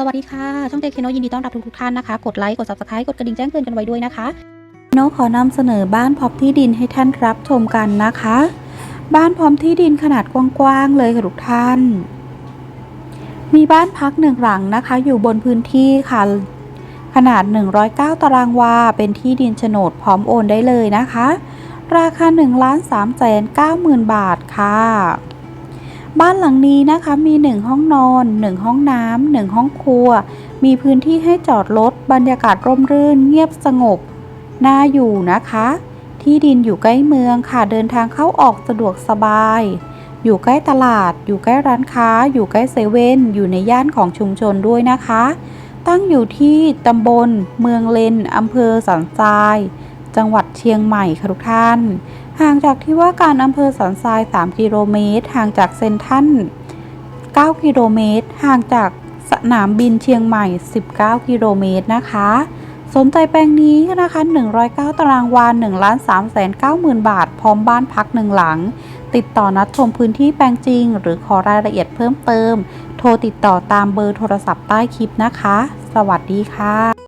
สวัสดีค่ะ ช่องเจคเคโนยินดีต้อนรับทุกๆท่านนะคะ กดไลค์ กด subscribe กดกระดิ่งแจ้งเตือนกันไว้ด้วยนะคะโนขอนำเสนอบ้านพร้อมที่ดินให้ท่านรับชมกันนะคะ บ้านพร้อมที่ดินขนาดกว้างๆเลยค่ะทุกท่าน มีบ้านพักหนึ่งหลังนะคะ อยู่บนพื้นที่ค่ะขนาด 109 ตารางวา เป็นที่ดินโฉนดพร้อมโอนได้เลยนะคะ ราคา1ล้าน3แสน9หมื่นบาทค่ะ บ้านหลังนี้นะคะมี 1 ห้องนอน 1 ห้องน้ำ1ห้องครัว มีพื้นที่ให้จอดรถบรรยากาศร่มรื่น เงียบสงบ น่าอยู่นะคะ ที่ดินอยู่ใกล้เมืองค่ะเดินทางเข้าออกสะดวกสบาย อยู่ใกล้ตลาด อยู่ใกล้ร้านค้า อยู่ใกล้เซเว่นอยู่ในย่านของชุมชนด้วยนะคะ ตั้งอยู่ที่ตำบล เมืองเลนอำเภอสันทราย จังหวัดเชียงใหม่ค่ะทุกท่าน ห่างจากที่ว่าการอำเภอสันทราย 3 กิโลเมตร ห่างจากเซนทัน9 กิโลเมตร ห่างจากสนามบินเชียงใหม่ 19 กิโลเมตรนะคะ สนใจแปลงนี้นะคะ 109 ตารางวา1ล้าน3แสน9หมื่นบาท พร้อมบ้านพักหนึ่งหลัง ติดต่อนัดชมพื้นที่แปลงจริง หรือขอรายละเอียดเพิ่มเติม โทรติดต่อตามเบอร์โทรศัพท์ใต้คลิปนะคะ สวัสดีค่ะ